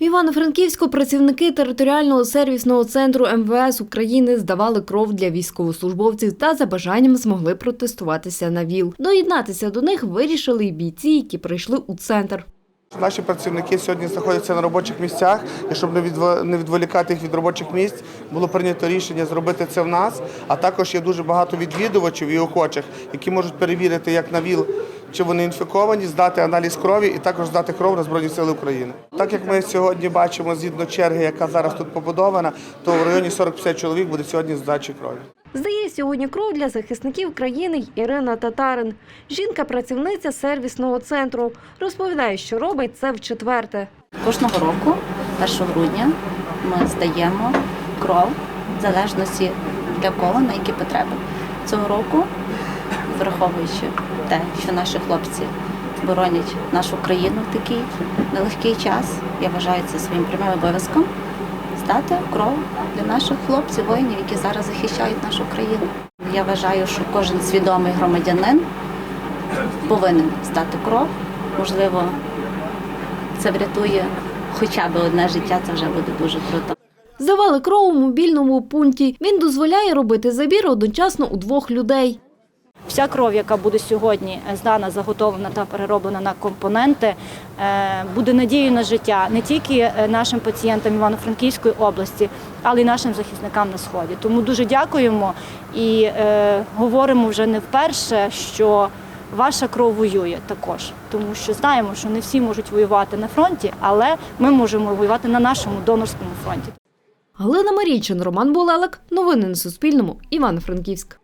В Івано-Франківську працівники територіального сервісного центру МВС України здавали кров для військовослужбовців та за бажанням змогли протестуватися на ВІЛ. Доєднатися до них вирішили й бійці, які прийшли у центр. Наші працівники сьогодні знаходяться на робочих місцях, і щоб не відволікати їх від робочих місць, було прийнято рішення зробити це в нас. А також є дуже багато відвідувачів і охочих, які можуть перевірити, як на ВІЛ, чи вони інфіковані, здати аналіз крові і також здати кров на Збройні Сили України. Так як ми сьогодні бачимо згідно черги, яка зараз тут побудована, то в районі 40-50 чоловік буде сьогодні здачі крові. Здає сьогодні кров для захисників країни Ірина Татарин. Жінка-працівниця сервісного центру. Розповідає, що робить це в четверте. Кожного року, 1 грудня, ми здаємо кров в залежності для кого, на які потреби. Цього року, враховуючи те, що наші хлопці боронять нашу країну в такий нелегкий час, я вважаю це своїм прямим обов'язком здати кров для наших хлопців, воїнів, які зараз захищають нашу країну. Я вважаю, що кожен свідомий громадянин повинен здати кров. Можливо, це врятує хоча б одне життя, це вже буде дуже круто. Здавали кров у мобільному пункті. Він дозволяє робити забір одночасно у двох людей. Вся кров, яка буде сьогодні здана, заготовлена та перероблена на компоненти, е, буде надією на життя не тільки е, нашим пацієнтам Івано-Франківської області, але й нашим захисникам на сході. Тому дуже дякуємо і е, говоримо вже не вперше, що ваша кров воює також, тому що знаємо, що не всі можуть воювати на фронті, але ми можемо воювати на нашому донорському фронті. Галина Марійчин, Роман Булелик. Новини на Суспільному. Івано-Франківськ.